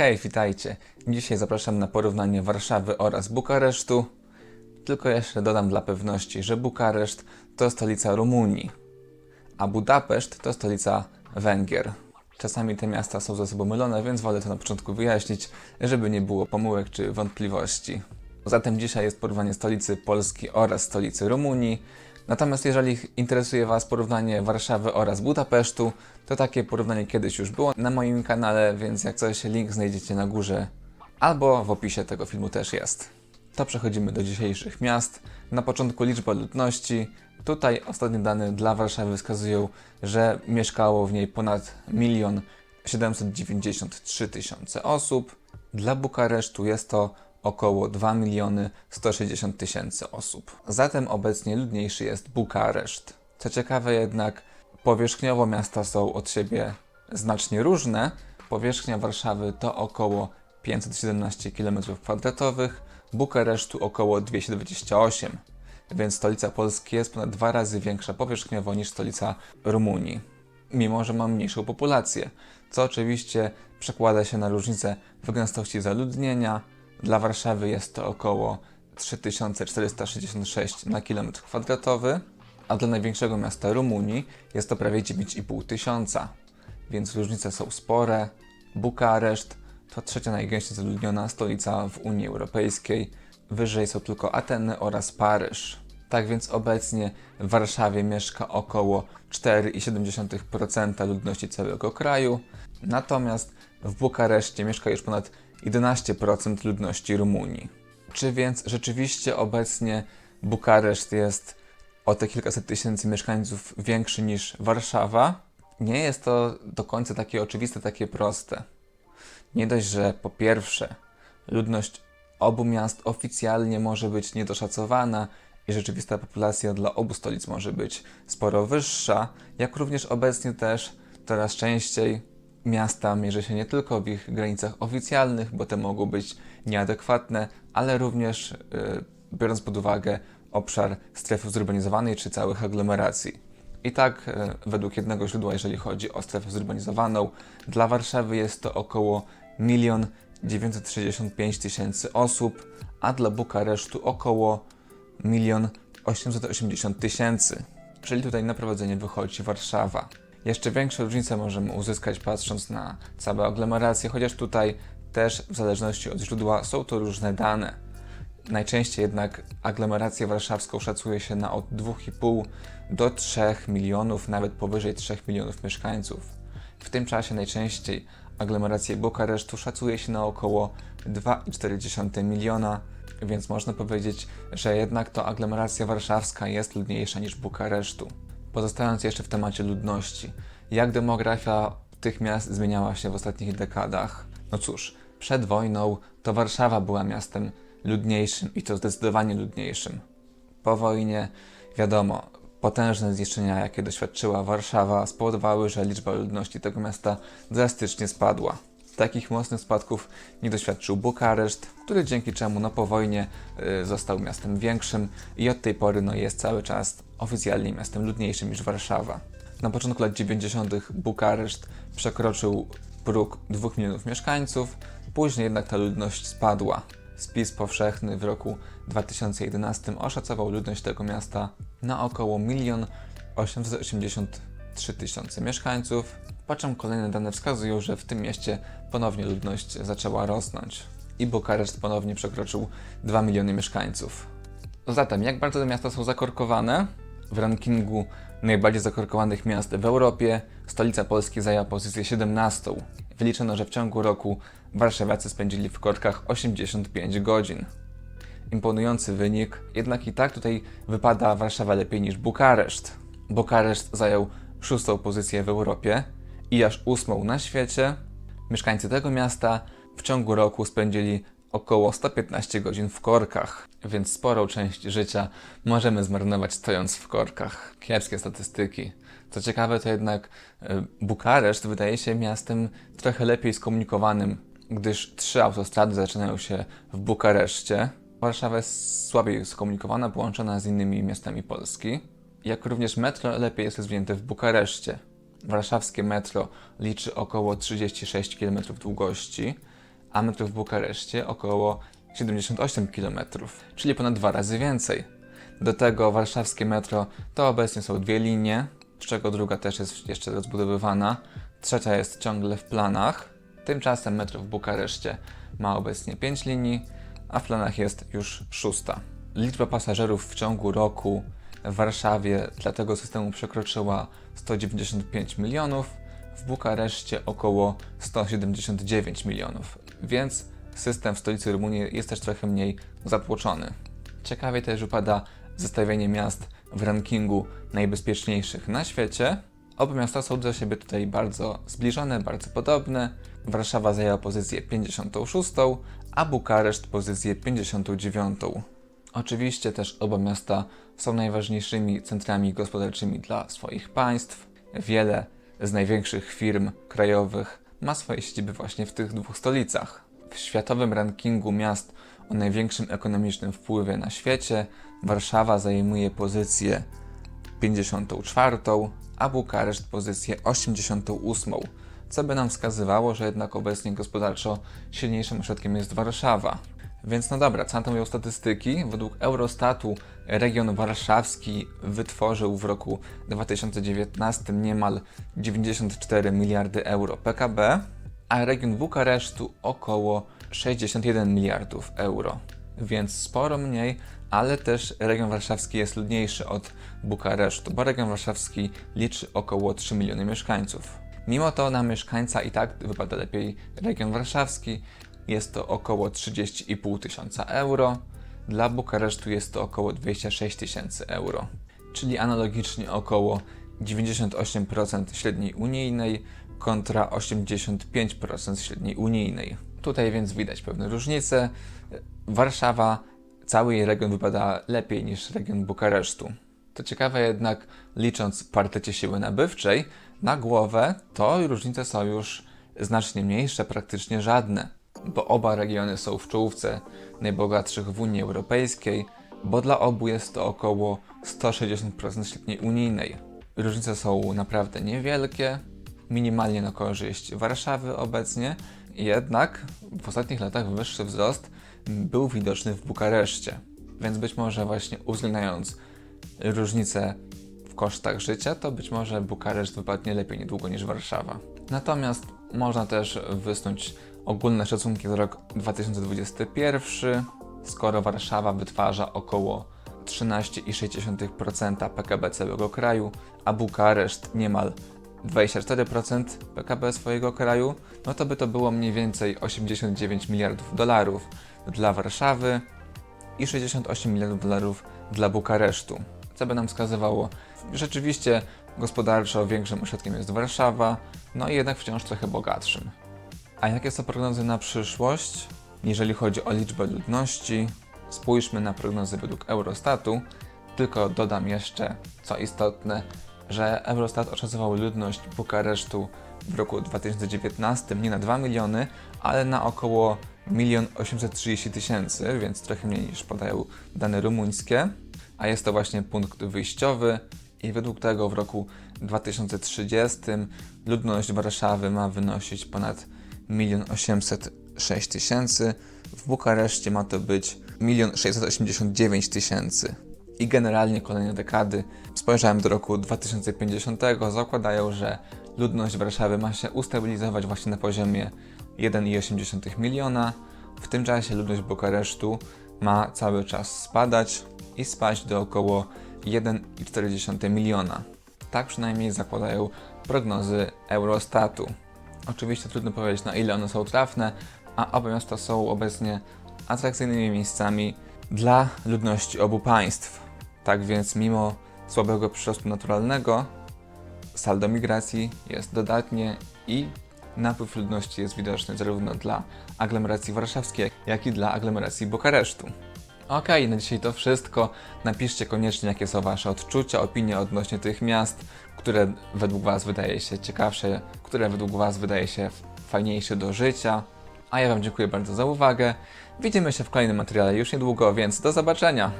Hej, witajcie. Dzisiaj zapraszam na porównanie Warszawy oraz Bukaresztu. Tylko jeszcze dodam dla pewności, że Bukareszt to stolica Rumunii, a Budapeszt to stolica Węgier. Czasami te miasta są ze sobą mylone, więc wolę to na początku wyjaśnić, żeby nie było pomyłek czy wątpliwości. Zatem dzisiaj jest porównanie stolicy Polski oraz stolicy Rumunii. Natomiast jeżeli interesuje Was porównanie Warszawy oraz Budapesztu, to takie porównanie kiedyś już było na moim kanale, więc jak coś, link znajdziecie na górze albo w opisie tego filmu też jest. To przechodzimy do dzisiejszych miast. Na początku liczba ludności. Tutaj ostatnie dane dla Warszawy wskazują, że mieszkało w niej ponad 1 793 tysiące osób. Dla Bukaresztu jest to około 2 miliony 160 tysięcy osób. Zatem obecnie ludniejszy jest Bukareszt. Co ciekawe jednak, powierzchniowo miasta są od siebie znacznie różne. Powierzchnia Warszawy to około 517 km2, Bukaresztu około 228, więc stolica Polski jest ponad dwa razy większa powierzchniowo niż stolica Rumunii, mimo że ma mniejszą populację, co oczywiście przekłada się na różnicę w gęstości zaludnienia. Dla Warszawy jest to około 3466 na kilometr kwadratowy, a dla największego miasta Rumunii jest to prawie 9,5 tysiąca, więc różnice są spore. Bukareszt to trzecia najgęściej zaludniona stolica w Unii Europejskiej. Wyżej są tylko Ateny oraz Paryż. Tak więc obecnie w Warszawie mieszka około 4,7% ludności całego kraju, natomiast w Bukareszcie mieszka już ponad 11% ludności Rumunii. Czy więc rzeczywiście obecnie Bukareszt jest o te kilkaset tysięcy mieszkańców większy niż Warszawa? Nie jest to do końca takie oczywiste, takie proste. Nie dość, że po pierwsze, ludność obu miast oficjalnie może być niedoszacowana i rzeczywista populacja dla obu stolic może być sporo wyższa, jak również obecnie też coraz częściej miasta mierzy się nie tylko w ich granicach oficjalnych, bo te mogą być nieadekwatne, ale również yy, biorąc pod uwagę obszar strefy zurbanizowanej czy całych aglomeracji. I tak, yy, według jednego źródła, jeżeli chodzi o strefę zurbanizowaną, dla Warszawy jest to około 1 965 tysięcy osób, a dla Bukaresztu około 1 880 tysięcy. Czyli tutaj na prowadzenie wychodzi Warszawa. Jeszcze większe różnice możemy uzyskać patrząc na całe aglomeracje, chociaż tutaj też w zależności od źródła są to różne dane. Najczęściej jednak aglomerację warszawską szacuje się na od 2,5 do 3 milionów, nawet powyżej 3 milionów mieszkańców. W tym czasie najczęściej aglomerację Bukaresztu szacuje się na około 2,4 miliona, więc można powiedzieć, że jednak to aglomeracja warszawska jest ludniejsza niż Bukaresztu. Pozostając jeszcze w temacie ludności, jak demografia tych miast zmieniała się w ostatnich dekadach? No cóż, przed wojną to Warszawa była miastem ludniejszym i to zdecydowanie ludniejszym. Po wojnie, wiadomo, potężne zniszczenia, jakie doświadczyła Warszawa, spowodowały, że liczba ludności tego miasta drastycznie spadła. Takich mocnych spadków nie doświadczył Bukareszt, który dzięki czemu no, po wojnie y, został miastem większym i od tej pory no, jest cały czas oficjalnie miastem ludniejszym niż Warszawa. Na początku lat 90. Bukareszt przekroczył próg 2 milionów mieszkańców, później jednak ta ludność spadła. Spis powszechny w roku 2011 oszacował ludność tego miasta na około 1 883 tysiące mieszkańców, po czym kolejne dane wskazują, że w tym mieście ponownie ludność zaczęła rosnąć i Bukareszt ponownie przekroczył 2 miliony mieszkańców. Zatem, jak bardzo te miasta są zakorkowane? W rankingu najbardziej zakorkowanych miast w Europie stolica Polski zajęła pozycję 17. Wyliczono, że w ciągu roku warszawiacy spędzili w korkach 85 godzin. Imponujący wynik, jednak i tak tutaj wypada Warszawa lepiej niż Bukareszt. Bukareszt zajął szóstą pozycję w Europie i aż ósmą na świecie. Mieszkańcy tego miasta w ciągu roku spędzili około 115 godzin w korkach, więc sporą część życia możemy zmarnować stojąc w korkach. Kiepskie statystyki. Co ciekawe, to jednak e, Bukareszt wydaje się miastem trochę lepiej skomunikowanym, gdyż trzy autostrady zaczynają się w Bukareszcie. Warszawa jest słabiej skomunikowana, połączona z innymi miastami Polski. Jak również metro lepiej jest rozwinięte w Bukareszcie. Warszawskie metro liczy około 36 km długości, a metro w Bukareszcie około 78 km, czyli ponad dwa razy więcej. Do tego warszawskie metro to obecnie są dwie linie, z czego druga też jest jeszcze rozbudowywana, trzecia jest ciągle w planach. Tymczasem metro w Bukareszcie ma obecnie 5 linii, a w planach jest już szósta. Liczba pasażerów w ciągu roku w Warszawie dla tego systemu przekroczyła 195 milionów, w Bukareszcie około 179 milionów, więc system w stolicy Rumunii jest też trochę mniej zatłoczony. Ciekawie też wypada zestawienie miast w rankingu najbezpieczniejszych na świecie. Oba miasta są do siebie tutaj bardzo zbliżone, bardzo podobne. Warszawa zajęła pozycję 56, a Bukareszt pozycję 59. Oczywiście też oba miasta są najważniejszymi centrami gospodarczymi dla swoich państw. Wiele z największych firm krajowych ma swoje siedziby właśnie w tych dwóch stolicach. W światowym rankingu miast o największym ekonomicznym wpływie na świecie Warszawa zajmuje pozycję 54, a Bukareszt pozycję 88, co by nam wskazywało, że jednak obecnie gospodarczo silniejszym ośrodkiem jest Warszawa. Więc no dobra, co to mówią statystyki? Według Eurostatu region warszawski wytworzył w roku 2019 niemal 94 miliardy euro PKB, a region Bukaresztu około 61 miliardów euro. Więc sporo mniej, ale też region warszawski jest ludniejszy od Bukaresztu, bo region warszawski liczy około 3 miliony mieszkańców. Mimo to na mieszkańca i tak wypada lepiej region warszawski, jest to około 30,5 tysiąca euro. Dla Bukaresztu jest to około 26 tysięcy euro, czyli analogicznie około 98% średniej unijnej kontra 85% średniej unijnej. Tutaj więc widać pewne różnice. Warszawa, cały jej region wypada lepiej niż region Bukaresztu. To ciekawe jednak, licząc partycie siły nabywczej, na głowę to różnice są już znacznie mniejsze, praktycznie żadne bo oba regiony są w czołówce najbogatszych w Unii Europejskiej, bo dla obu jest to około 160% średniej unijnej. Różnice są naprawdę niewielkie, minimalnie na korzyść Warszawy obecnie, jednak w ostatnich latach wyższy wzrost był widoczny w Bukareszcie. Więc być może właśnie uwzględniając różnice w kosztach życia, to być może Bukareszt wypadnie lepiej niedługo niż Warszawa. Natomiast można też wysnuć ogólne szacunki za rok 2021, skoro Warszawa wytwarza około 13,6% PKB całego kraju, a Bukareszt niemal 24% PKB swojego kraju, no to by to było mniej więcej 89 miliardów dolarów dla Warszawy i 68 miliardów dolarów dla Bukaresztu. Co by nam wskazywało, rzeczywiście gospodarczo większym ośrodkiem jest Warszawa, no i jednak wciąż trochę bogatszym. A jakie są prognozy na przyszłość? Jeżeli chodzi o liczbę ludności, spójrzmy na prognozy według Eurostatu. Tylko dodam jeszcze, co istotne, że Eurostat oszacował ludność Bukaresztu w roku 2019 nie na 2 miliony, ale na około 1 830 tysięcy, więc trochę mniej niż podają dane rumuńskie, a jest to właśnie punkt wyjściowy i według tego w roku 2030 ludność Warszawy ma wynosić ponad 1 806 tysięcy, w Bukareszcie ma to być 1 689 tysięcy. I generalnie kolejne dekady, spojrzałem do roku 2050, zakładają, że ludność Warszawy ma się ustabilizować właśnie na poziomie 1,8 miliona. W tym czasie ludność Bukaresztu ma cały czas spadać i spaść do około 1,4 miliona. Tak przynajmniej zakładają prognozy Eurostatu. Oczywiście trudno powiedzieć na ile one są trafne, a oba miasta są obecnie atrakcyjnymi miejscami dla ludności obu państw. Tak więc mimo słabego przyrostu naturalnego, saldo migracji jest dodatnie i napływ ludności jest widoczny zarówno dla aglomeracji warszawskiej, jak i dla aglomeracji Bukaresztu. Ok, na dzisiaj to wszystko. Napiszcie koniecznie, jakie są Wasze odczucia, opinie odnośnie tych miast, które według Was wydaje się ciekawsze, które według Was wydaje się fajniejsze do życia. A ja Wam dziękuję bardzo za uwagę. Widzimy się w kolejnym materiale już niedługo, więc do zobaczenia!